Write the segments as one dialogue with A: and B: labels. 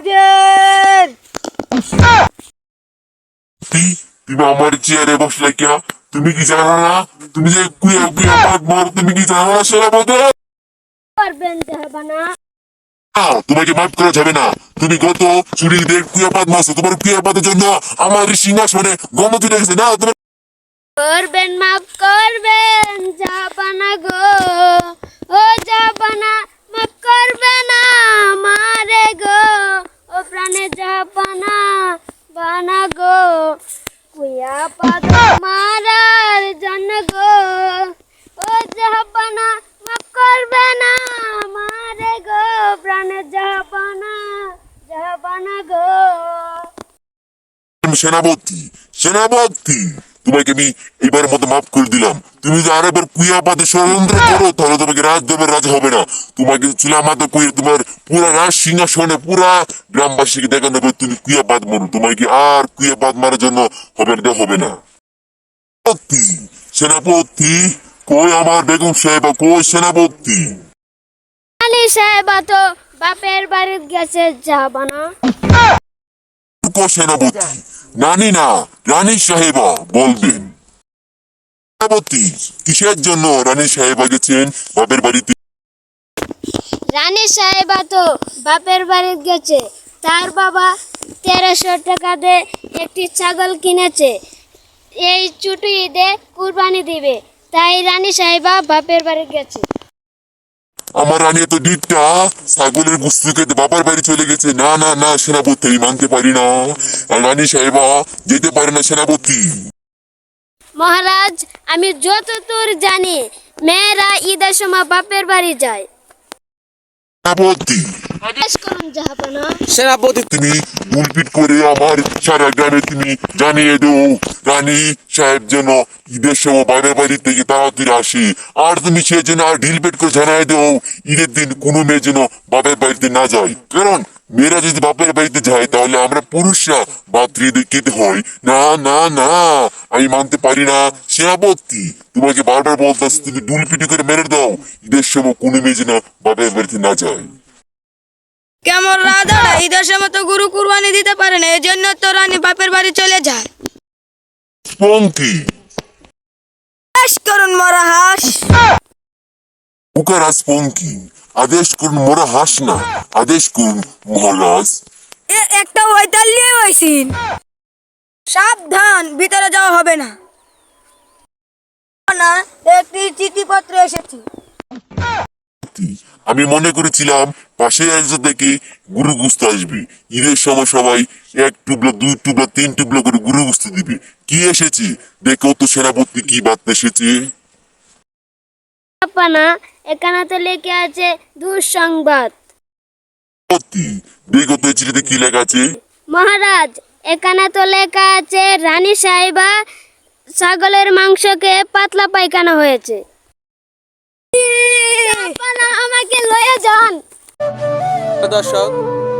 A: হাজির!
B: তুমি আমার চেয়ারে বসলে কিয়া তুমি কি জানো না? তুমি যে কুয়া কুয়া পাত মার তুমি কি জানো না সেনাপতি
C: পারবেন জাহাবানা
B: না, তোমাকে মাফ করা যাবে না। তুমি গত চুরিদের কুয়াপাত মারছো তোমার কুয়াপাতের জন্য আমার সিংহাসনে গন্ধ চলে গেছে। না তোমার
C: করবেন মাফ করবেন জাহাবানা গো। ও জাহাবানা গো। কুয়া পাদ মারার জন্য গো। ও জাহাবানা মাফ করবে না মারে গো, প্রাণে জাহাবানা জাহাবানা গো।
B: সেনাপতি সেনাপতি। তোমাকে আমি এবার মতো মাফ করে দিলাম। তুমি যদি আরেকবার কুয়াপাতে ষড়যন্ত্র করো, তাহলে তোমাকে রাজদেবের রাজা হবে না। তোমাকে চুলা মাথা কুয়ে তোমার পুরা রাজ সিংহাসনে, পুরা গ্রামবাসীকে দেখানো হবে তুমি কুয়াপাত মারো। তোমাকে আর কুয়াপাত মারার জন্য হবে না হবে না? সেনাপতি কই আমার বেগম সাহেবা, কই সেনাপতি?
C: আলী সাহেবা তো বাপের বাড়িতে গেছে যাবানা
B: কো সেনাপতি নানি না, রানী সাহেবা বলবেন। সেনাপতি কিসের জন্য রানী সাহেবা গেছেন? বাপের বাড়িতে
C: রানী সাহেবা তো বাপের বাড়িতে গেছে। তার বাবা তেরোশো টাকা দিয়ে একটি ছাগল কিনেছে। এই ছুটি ঈদে কুরবানি দিবে। তাই রানী সাহেবা বাপের বাড়ি গেছে।
B: আমার রানী এত ডিটটা ছাগলের গুস্তু খেতে বাবার বাড়ি চলে গেছে। না না না সেনাপতি আমি মানতে পারি না। আর রানী সাহেবা যেতে পারে না সেনাপতি।
C: মহারাজ আমি যতদূর জানি মেয়েরা ঈদের সময় বাপের বাড়ি যায়।
B: সেনাপতি
A: সেনাপতি
B: তুমি করে আমার সারা গ্রামে তুমি জানিয়ে দেও রানী সাহেব যেন ঈদের সময় বাড়ি থেকে তাড়াতাড়ি আসে আর তুমি সে যেন আর ঢিল পেট করে জানাই দেও ঈদের দিন কোনো মেয়ে যেন বাবার বাড়িতে না যায় কারণ মেয়েরা যদি বাপের বাড়িতে যায় তাহলে আমরা পুরুষরা বাত্রি খেতে হয় না না না আমি মানতে পারি না সেনাপতি তোমাকে বারবার বলতেছি তুমি ডুল পিটি করে মেরে দাও ঈদের সময় কোনো মেয়ে যেন বাপের বাড়িতে না যায়
A: কেমন রাজারা ঈদের সময় তো গুরু কুরবানি দিতে পারে না এই জন্য তো রানী বাপের বাড়ি চলে যায়।
B: পঙ্কি
A: করুন মরা হাঁস।
B: উকারাজ পঙ্কি আদেশ করুন মোরা হাস না আদেশ করুন মহারাজ।
A: এ একটা ওইতাল নিয়ে হয়েছিন সাবধান ভিতরে যাওয়া হবে না। না একটি চিঠিপত্র এসেছে।
B: আমি মনে করেছিলাম পাশে রাজ্য থেকে গুরু গুস্ত আসবে। ঈদের সময় সবাই এক টুবলা দুই টুবলা তিন টুবলা করে গুরু গুস্ত দিবে। কি এসেছে? দেখো তো সেনাপতি কি বার্তা এসেছে।
C: জাহাপানা এখানে তো লেখা আছে দুঃসংবাদ।
B: সত্যি? দেখো তো চিঠিতে কি লেখা আছে।
C: মহারাজ এখানে তো লেখা আছে রানী সাহেবা ছাগলের মাংসকে পাতলা পায়খানা হয়েছে। আমাকে
D: দর্শক,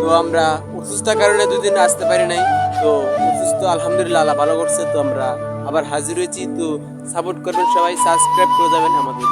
D: তো আমরা অসুস্থতার কারণে দুদিন আসতে পারি নাই। তো অসুস্থ, আলহামদুলিল্লাহ, আল্লাহ ভালো করছে। তো আমরা আবার হাজির হয়েছি। তো সাপোর্ট করবেন সবাই সাবস্ক্রাইব করে যাবেন আমাদের